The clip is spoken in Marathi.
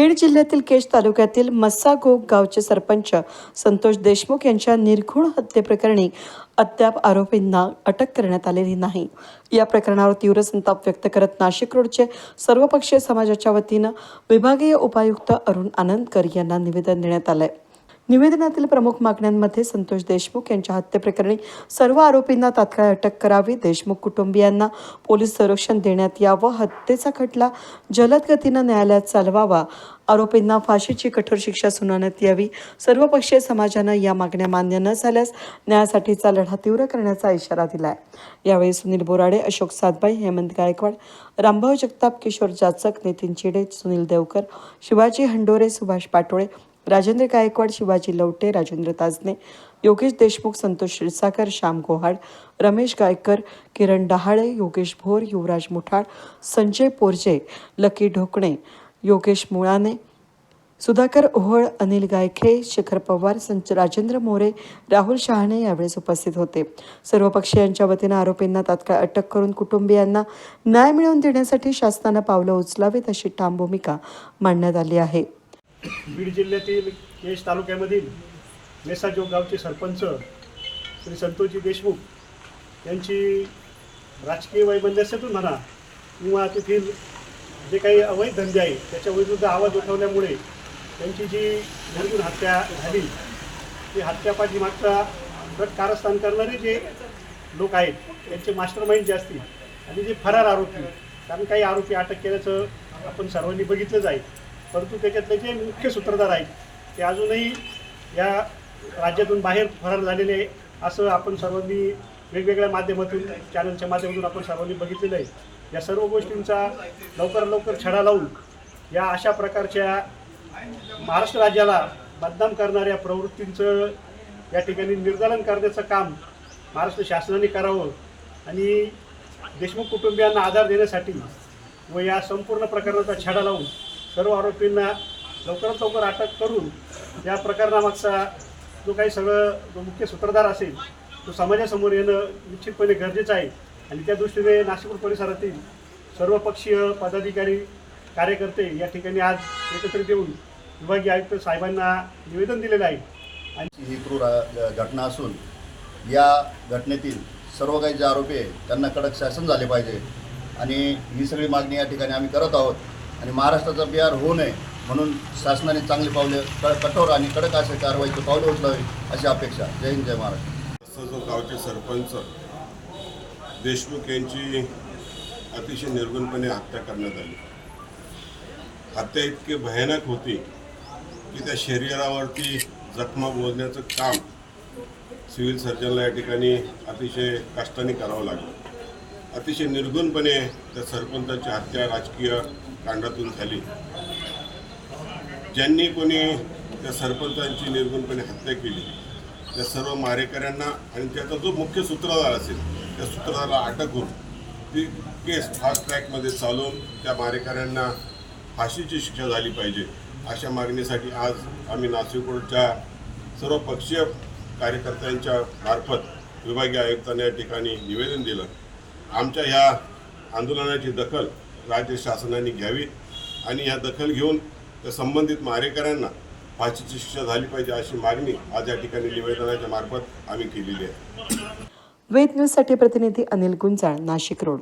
बीड जिल्ह्यातील केश तालुक्यातील मस्सागोग गावचे सरपंच संतोष देशमुख यांच्या निर्घुण हत्येप्रकरणी अद्याप आरोपींना अटक करण्यात आलेली नाही. या प्रकरणावर तीव्र संताप व्यक्त करत नाशिक रोडचे सर्वपक्षीय समाजाच्या वतीनं विभागीय उपायुक्त अरुण आनंदकर यांना निवेदन देण्यात आलं आहे निवेदनातील प्रमुख मागण्यांमध्ये संतोष देशमुख यांच्या हत्येप्रकरणी सर्व आरोपींना तात्काळ अटक करावी. देशमुख कुटुंबियांना पोलीस संरक्षण देण्यात यावं. हत्येचा खटला जलद गतीनं न्यायालयात चालवावा. आरोपींना फाशीची कठोर शिक्षा सुनावण्यात यावी. सर्वपक्षीय समाजानं या मागण्या मान्य न झाल्यास न्यायासाठीचा लढा तीव्र करण्याचा इशारा दिलाय. यावेळी सुनील बोराडे अशोक सातबाई हेमंत गायकवाड रामभाऊ जगताप किशोर जाचक नितीन चिडे सुनील देवकर शिवाजी हंडोरे सुभाष पाटोळे राजेंद्र गायकवाड शिवाजी लवटे राजेंद्र ताजने योगेश देशमुख संतोष क्षीरसागर श्याम गोहाड रमेश गायकर किरण डहाळे योगेश भोर युवराज मुठाळ संजय पोरजे लकी ढोकणे योगेश मुळाने सुधाकर ओहळ अनिल गायखे शेखर पवार संच राजेंद्र मोरे राहुल शहाणे यावेळेस उपस्थित होते. सर्व पक्षीयांच्या वतीनं आरोपींना तात्काळ अटक करून कुटुंबियांना न्याय मिळवून देण्यासाठी शासनानं पावलं उचलावीत अशी ठाम भूमिका मांडण्यात आली आहे. बीड जिल्ह्यातील केश तालुक्यामधील मेसाजोग गावचे सरपंच श्री संतोषजी देशमुख यांची राजकीय वैमनस्यातून म्हणा किंवा तेथील जे काही अवैध धंदे आहे त्याच्या विरुद्ध आवाज उठवल्यामुळे त्यांची जी निर्गुण हत्या झाली ती हत्यापाठी मागचा गट कारस्थान करणारे जे लोक आहेत त्यांचे मास्टर माइंड जे असतील आणि जे फरार आरोपी कारण काही आरोपी अटक केल्याचं आपण सर्वांनी बघितलंच आहे. परंतु त्याच्यातले जे मुख्य सूत्रधार आहेत ते अजूनही या राज्यातून बाहेर फरार झालेले आहे असं आपण सर्वांनी वेगवेगळ्या माध्यमातून चॅनलच्या माध्यमातून आपण सर्वांनी बघितलेलं आहे. या सर्व गोष्टींचा लवकर लवकर छडा लावून या अशा प्रकारच्या महाराष्ट्र राज्याला बदनाम करणाऱ्या प्रवृत्तींचं या ठिकाणी निर्दालन करण्याचं काम महाराष्ट्र शासनाने करावं आणि देशमुख कुटुंबियांना आधार देण्यासाठी व या संपूर्ण प्रकरणाचा छडा लावून सर्व आरोपींना लवकरात लवकर अटक करून या प्रकरणामागचा जो काही सगळं जो मुख्य सूत्रधार असेल तो समाजासमोर येणं निश्चितपणे गरजेचं आहे. आणि त्या दृष्टीने नाशिकपूर परिसरातील सर्वपक्षीय पदाधिकारी कार्यकर्ते या ठिकाणी आज एकत्रित येऊन विभागीय आयुक्त साहेबांना निवेदन दिलेलं आहे. आणि ही क्रूर घटना असून या घटनेतील सर्व काही जे आरोपी आहे त्यांना कडक शासन झाले पाहिजे. आणि ही सगळी मागणी या ठिकाणी आम्ही करत आहोत. आणि महाराष्ट्राचा बिहार होऊ नये म्हणून शासनाने चांगली पावले क कठोर आणि कडक असे कारवाईची पावले उचलावी अशी अपेक्षा. जय हिंद जय महाराष्ट्र. जो गावचे सरपंच देशमुख यांची अतिशय निर्गुणपणे हत्या करण्यात आली. हत्या इतकी भयानक होती की त्या शरीरावरती जखमा मोजण्याचं काम सिव्हिल सर्जनला या ठिकाणी अतिशय कष्टाने करावं लागलं. अतिशय निर्गुणपणे त्या सरपंचाची हत्या राजकीय कांडातून झाली. ज्यांनी कोणी त्या सरपंचांची निर्गुणपणे हत्या केली त्या सर्व मारेकऱ्यांना आणि त्याचा जो मुख्य सूत्रधार असेल त्या सूत्रधाराला अटक होऊन ती केस फास्ट ट्रॅकमध्ये चालवून त्या मारेकऱ्यांना फाशीची शिक्षा झाली पाहिजे. अशा मागणीसाठी आज आम्ही नाशिकोडच्या सर्व पक्षीय कार्यकर्त्यांच्या मार्फत विभागीय आयुक्तांना या ठिकाणी निवेदन दिलं. आमच्या ह्या आंदोलनाची दखल राज्य शासनाने घ्यावी आणि ह्या दखल घेऊन त्या संबंधित मारेकऱ्यांना फाशीची शिक्षा झाली पाहिजे अशी मागणी आज या ठिकाणी निवेदनाच्या मार्फत आम्ही केलेली आहे. वेद न्यूजसाठी प्रतिनिधी अनिल गुंजाळ नाशिक रोड.